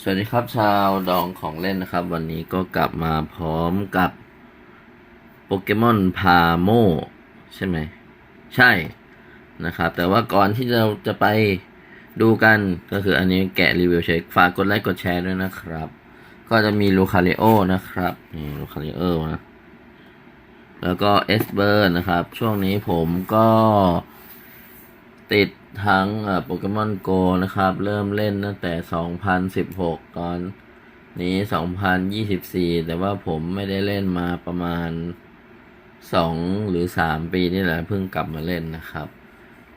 สวัสดีครับชาวดองของเล่นนะครับ วันนี้ก็กลับมาพร้อมกับโปเกมอนพาโมใช่ไหม ใช่นะครับ แต่ว่าก่อนที่เราจะไปดูกันก็คืออันนี้แกะรีวิวเช็คฝากกดไลค์กดแชร์ด้วยนะครับ ก็จะมีลูคาริโอนะครับนี่ลูคาริโอนะแล้วก็เอสเบอร์นะครับ ช่วงนี้ผมก็ติด ทั้งโปเกมอนโกนะครับ เริ่มเล่นตั้งแต่ 2016 ตอนนี้ 2024 แต่ว่าผมไม่ได้เล่นมาประมาณ 2 หรือ 3 ปีนี่แหละเพิ่งกลับมาเล่นนะครับ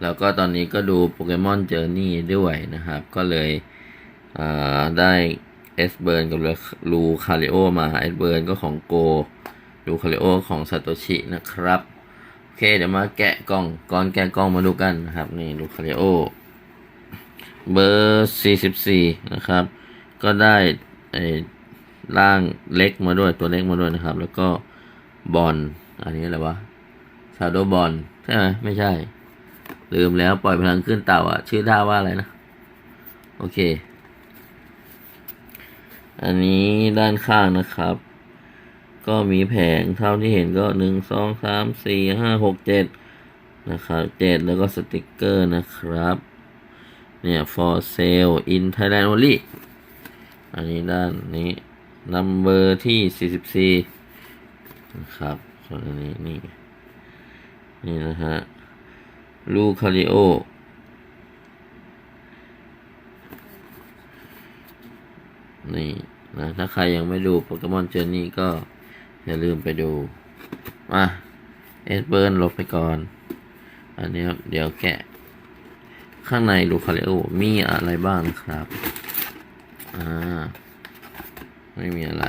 แล้วก็ตอนนี้ก็ดูโปเกมอนเจอร์นี่ด้วยนะครับ ก็เลยอ่าได้เอสเบิร์นกับลูคาริโอมาเอสเบิร์นก็ของโกดูคาริโอของซาโตชินะครับ อเคเดี๋ยวมาแกะกล่องก่อนแกะกล่องมาดูกันนะครับ นี่ดูคาริโอเบอร์44นะครับ ก็ได้ไอ้ร่างเล็กมาด้วยตัวเล็กมาด้วยนะครับ แล้วก็บอลอันนี้อะไรวะชาโดบอลใช่ไหมไม่ใช่ ลืมแล้วปล่อยพลังขึ้นเต่าอะ ชื่อท่าว่าอะไรนะ โอเค อันนี้ด้านข้างนะครับ ก็มีแผงเท่าที่เห็นก็หนึ่งสองสามสี่ห้าหกเจ็ดนะครับเจ็ดแล้วก็สติกเกอร์นะครับ เนี่ย for sale in Thailand only อันนี้ด้านนี้ number ที่สี่สิบสี่นะครับส่วนอันนี้นี่นี่นะฮะลูคาริโอนี่นะถ้าใครยังไม่ดูโปเกมอนเจอร์นี่ก็ อย่าลืมไปดู มาเอสเบิร์นลบไปก่อน อันนี้ครับเดี๋ยวแกะ ข้างในลูคาริโอมีอะไรบ้างนะครับ อ่า ไม่มีอะไร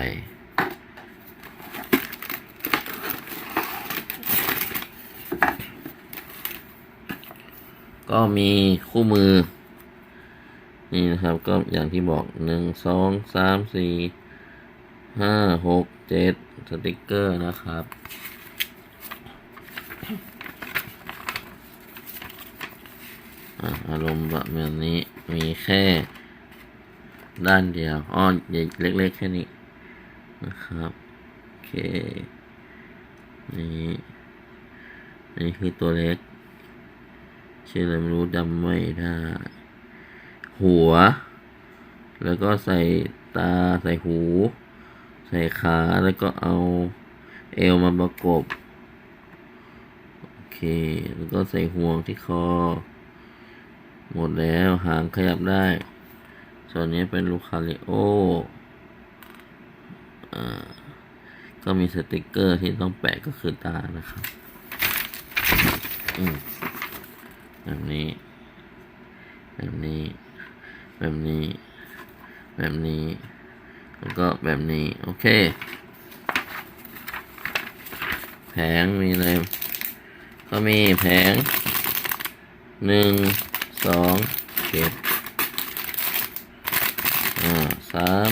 ก็มีคู่มือ นี่นะครับก็อย่างที่บอกหนึ่งสองสามสี่ ห้าหกเจ็ดสติกเกอร์นะครับ อารมณ์แบบนี้มีแค่ ด้านเดียวอ้อนใหญ่เล็กๆแค่นี้นะครับ โอเค นี่นี่คือตัวเล็ก ชื่ออะไรไม่รู้จำไม่ได้ หัว แล้วก็ใส่ตาใส่หู ใส่ขาแล้วก็เอาเอวมาประกบ โอเค แล้วก็ใส่ห่วงที่คอ หมดแล้วหางขยับได้ ส่วนนี้เป็นลูคาริโออ่าก็มีสติกเกอร์ที่ต้องแปะก็คือตานะครับ อืมแบบนี้ แบบนี้ แบบนี้ แบบนี้ แล้วก็แบบนี้ โอเค แผงมีอะไรก็มีแผงหนึ่งสองเจ็ดอ่าสาม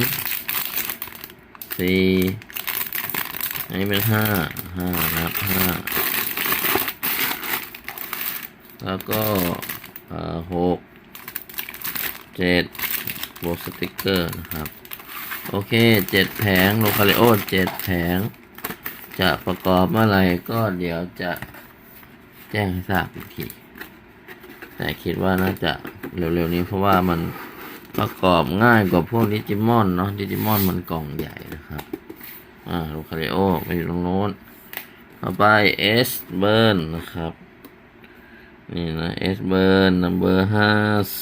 สี่อันนี้เป็นห้าห้านับห้าแล้วก็อ่าหกเจ็ดบวกสติกเกอร์นะครับ โอเคเจ็ดแผงโลคาริโอเจ็ดแผง จะประกอบเมื่อไรก็เดี๋ยวจะแจ้งให้ทราบอีกที แต่คิดว่าน่าจะเร็วๆนี้เพราะว่ามันประกอบง่ายกว่าพวกดิจิมอนเนาะดิจิมอนมันกล่องใหญ่นะครับ อ่าโลคาริโอไปอยู่ตรงโน้นต่อไปเอสเบิร์นนะครับ นี่นะเอสเบิร์นนัมเบอร์ห้า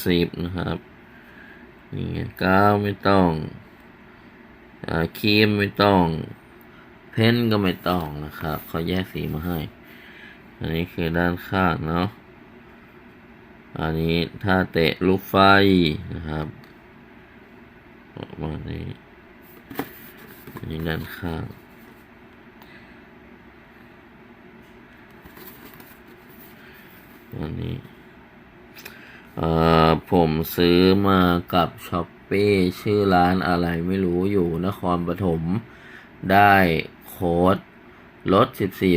สิบนะครับ นี่เก้าไม่ต้อง ครีมไม่ต้อง เพ้นก็ไม่ต้องนะครับเขาแยกสีมาให้ อันนี้คือด้านข้างเนาะอันนี้ถ้าเตะลูกไฟนะครับประมาณนี้อันนี้ด้านข้างอันนี้ เอ่อ ผมซื้อมากับช้อป ปี้ชื่อร้านอะไรไม่รู้อยู่นครปฐมได้โค้ดลด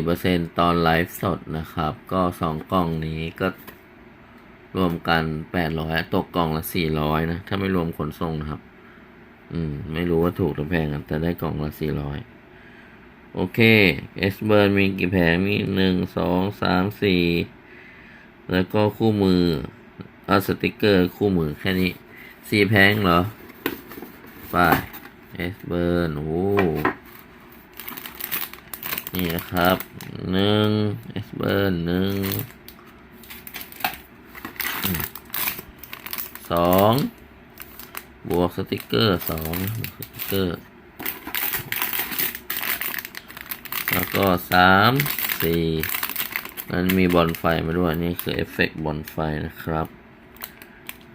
14%ตอนไลฟ์สดนะครับ ก็สองกล่องนี้ก็รวมกัน 800 ตกกล่องละ 400 นะ ถ้าไม่รวมขนส่งนะครับ อืม ไม่รู้ว่าถูกหรือแพงกัน แต่ได้กล่องละสี่ร้อยโอเคเอสเบิร์นมีกี่แผงมีหนึ่งสองสามสี่แล้วก็คู่มือเอาสติกเกอร์คู่มือแค่นี้ สี่แผงเหรอไปเอสเบิร์นโอ้นี่นะครับหนึ่งเอสเบิร์นหนึ่งสองบวกสติกเกอร์สองสติกเกอร์ แล้วก็สามสี่มันมีบอลไฟมาด้วย นี่คือเอฟเฟกต์บอลไฟนะครับ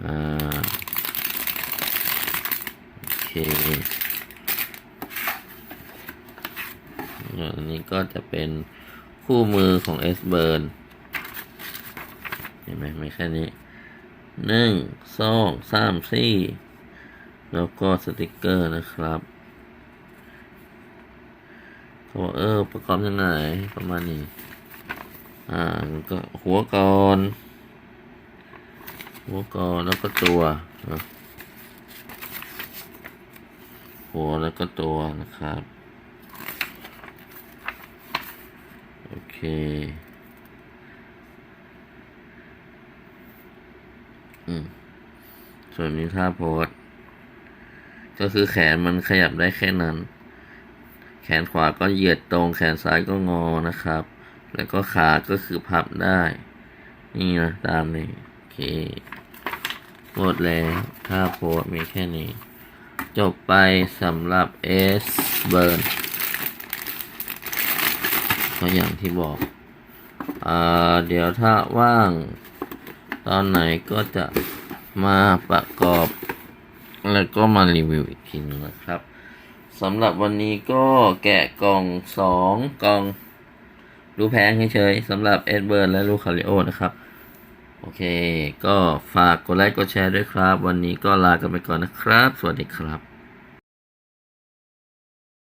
อ่า โอเคอันนี้ก็จะเป็นคู่มือของ S Burn เห็นไหมไม่แค่นี้หนึ่งสองสามสี่แล้วก็สติกเกอร์นะครับเขาบอกเออประกอบยังไงประมาณนี้ อ่าก็หัวก่อน หัวก่อนแล้วก็ตัวนะ หัวแล้วก็ตัวนะครับ โอเค อืม ส่วนนี้ท่าโพสก็คือแขนมันขยับได้แค่นั้น แขนขวาก็เหยียดตรง แขนซ้ายก็งอนะครับ แล้วก็ขาก็คือพับได้ นี่นะ ตามนี้ โอเคหมดแล้วท่าโพสมีแค่นี้ จบไปสำหรับ S Burn ก็อย่างที่บอกอ่าเดี๋ยวถ้าว่าง ตอนไหนก็จะมาประกอบ แล้วก็มารีวิวอีกทีนึงนะครับสำหรับวันนี้ก็แกะกล่องสองกล่อง ดูแพงเฉยๆสำหรับเอ็ดเบิร์นและลูคาริโอนะครับ โอเค ก็ฝากกดไลค์กดแชร์ด้วยครับ วันนี้ก็ลากันไปก่อนนะครับ สวัสดีครับ